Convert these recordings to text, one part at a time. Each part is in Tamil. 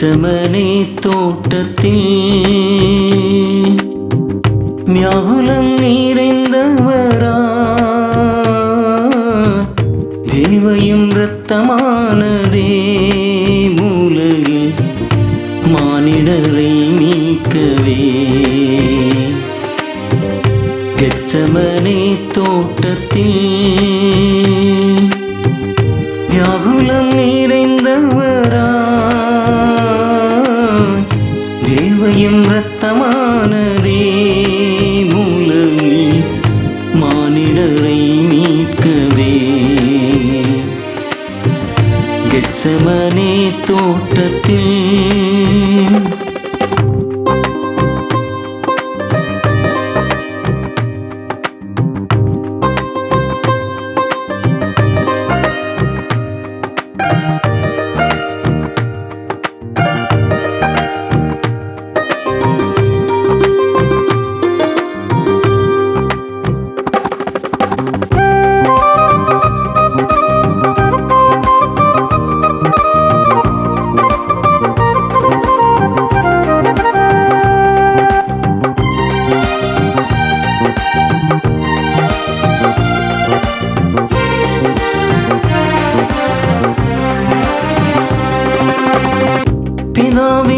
செமனை தோட்டத்தில் மியாகுலம் நிறைந்தவரா? தேவையும் இரத்தமானதே மூலையில் மானிடரை நீக்கவே. கெச்சமனே தோட்டத்தில் வியாகுலம் நீ கெச்சமனே தோட்டத்தில். பிதாவே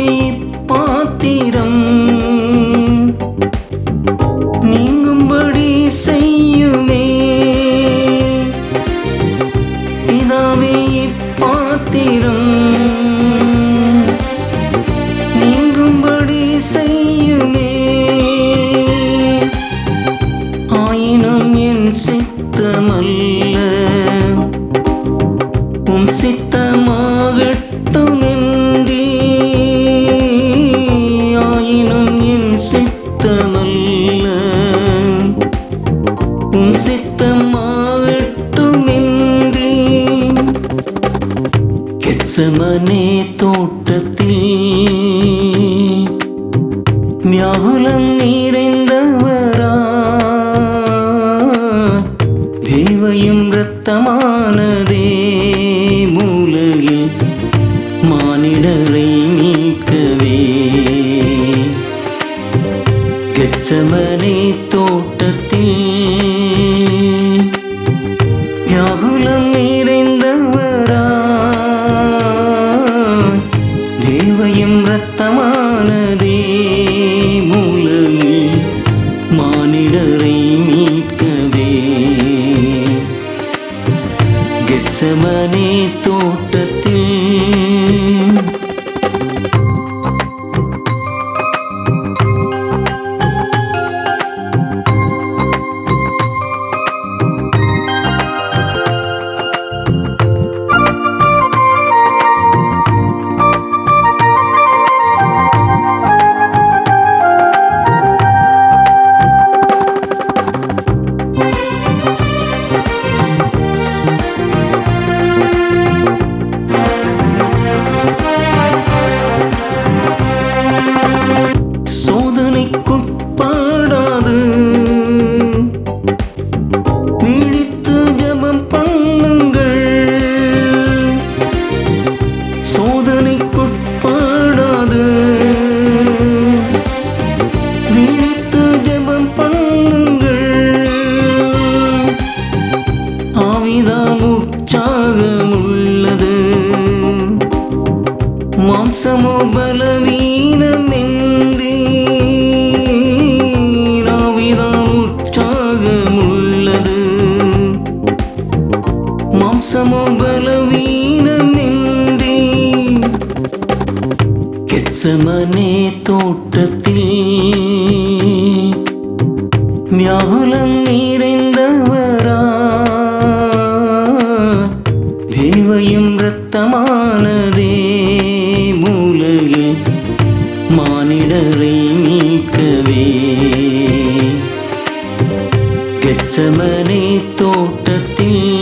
கெச்சமனே தோட்டத்தில். மியாகுலம் நிறைந்தவரா? தேவையும் இரத்தமானதே. மூலையில் மானிடரை நீக்கவே. கெச்சமனே தோட்டத்தில் மாம்சமோ பலவீனம் என்றே ஆவிதான் உற்சாகமுள்ளது. மாம்சமோ பலவீனம் என்றே கெச்சமனே தோட்டத்தில் வியாகுலம் நிறைந்தவரா இடரை நீக்கவே. கெச்சமனே தோட்டத்தில்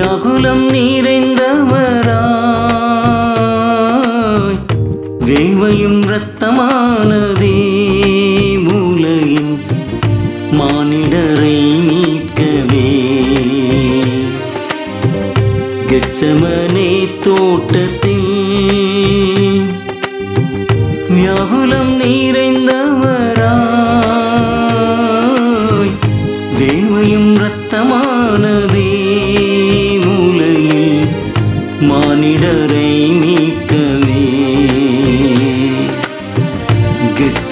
வியாகுலம் நிறைந்தவராய் வேவையும் இரத்தமானதே மூலையின் மானிடரை மீட்கவே. கச்சமனே தோட்டத்தில் வியாகுலம் நிறைந்தவராய் தேவையும் இரத்தமானதே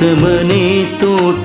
கெச்சமனே தோட்டத்தில்